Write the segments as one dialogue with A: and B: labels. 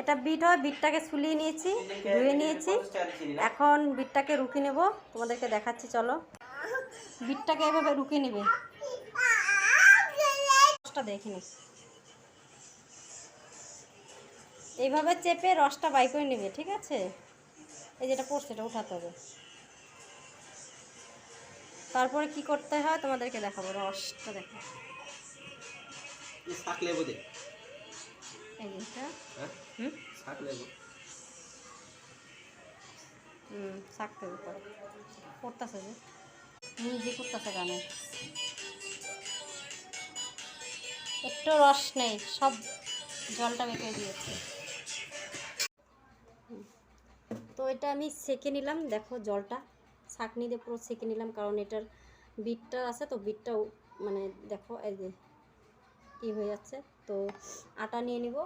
A: এটা বিট হয় বিটটাকে সুলিয়ে নিয়েছি ধুয়ে নিয়েছি। এখন বিটটাকে রুকি নেব তোমাদেরকে দেখাচ্ছি চলো। বিটটাকে এভাবে রুকি নেবে। রসটা দেখে নিস। এইভাবে চেপে রসটা বাই করে নেবে ঠিক আছে? এই যেটা পড়ছে এটা উঠাতে হবে। তারপরে কি করতে হয় তোমাদেরকে দেখাবো রসটা দেখো।
B: হ্যাঁ?
A: করতেছে যে। নিজে করতেছে গানে একটু রস নেই সব জলটা বেঁকে দিয়েছে। তো এটা আমি সেকে নিলাম দেখো জলটা। ছাঁকনি দিয়ে পুরো সেকে নিলাম কারণ এটার বিটটা আছে তো বিটটাও মানে দেখো এই যে কী হয়ে যাচ্ছে। তো আটা নিয়ে নিব।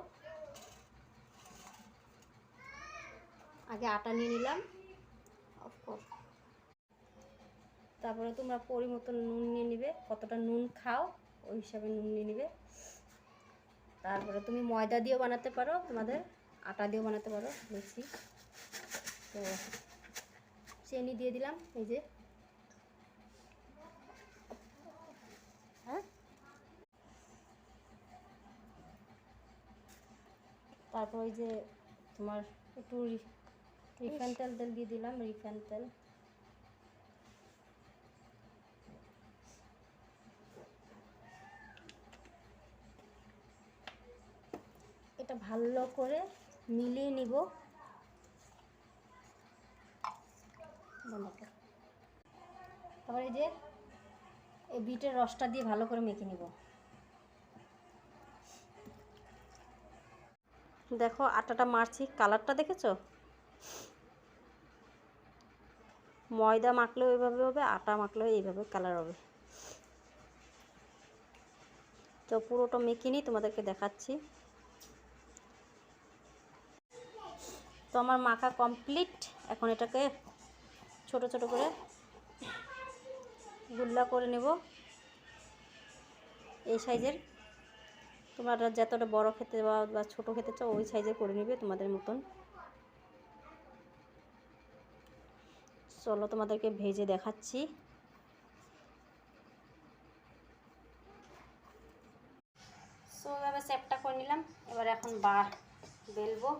A: আগে আটা নিয়ে নিলাম অফ কর তারপরে তোমরা পরিমতো নুন নিয়ে নিবে, কতটা নুন খাও, ওই হিসাবে নুন নিয়ে নিবে। তারপরে তুমি ময়দা দিয়েও বানাতে পারো, তোমাদের আটা দিয়েও বানাতে পারো লুচি তো, চিনি দিয়ে দিলাম, এই যে হ্যাঁ তারপর ওই যে তোমার একটু রিফাইন তেল তেল দিয়ে দিলাম রিফাইন তেল। এটা ভালো করে মিলিয়ে নিব। তারপরে এই যে, এই বিটের রসটা দিয়ে ভালো করে মেখে নিব। দেখো আটাটা মারছি। কালারটা দেখেছ? ময়দা মাখলেও এইভাবে হবে, আটা মাখলেও এইভাবে কালার হবে। তো পুরোটা মেখে নিই, তোমাদেরকে দেখাচ্ছি। তো আমার মাখা কমপ্লিট। এখন এটাকে ছোট ছোট করে গুল্লা করে নেব। এই সাইজের তোমরা যতটা বড় খেতে বা ছোটো খেতে চাও, ওই সাইজে করে নিবে তোমাদের মতন। চলো তোমাদেরকে ভেজে দেখাচ্ছি। সো, এভাবে সেপটা করে নিলাম। এবার এখন বার বেলবো।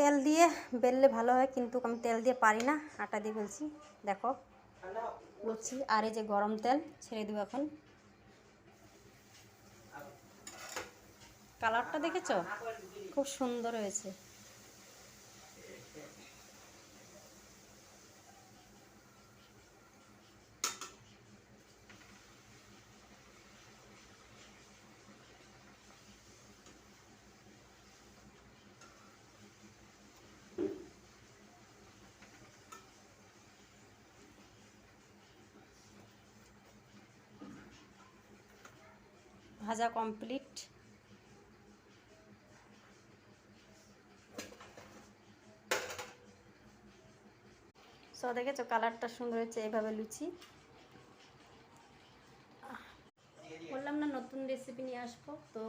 A: তেল দিয়ে বেললে ভালো হয়, কিন্তু আমি তেল দিয়ে পারি না, আটা দিয়ে বেলছি। দেখো, বলছি, আর এই যে গরম তেল, ছেড়ে দেবো এখন। কালারটা দেখেছ? খুব সুন্দর হয়েছে। ভাজা কমপ্লিট সো দেখেছ কালারটা সুন্দর হয়েছে, এইভাবে লুচি। বললাম না নতুন রেসিপি নিয়ে আসব, তো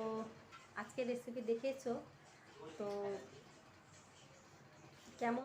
A: আজকে রেসিপি দেখেছ, তো কেমন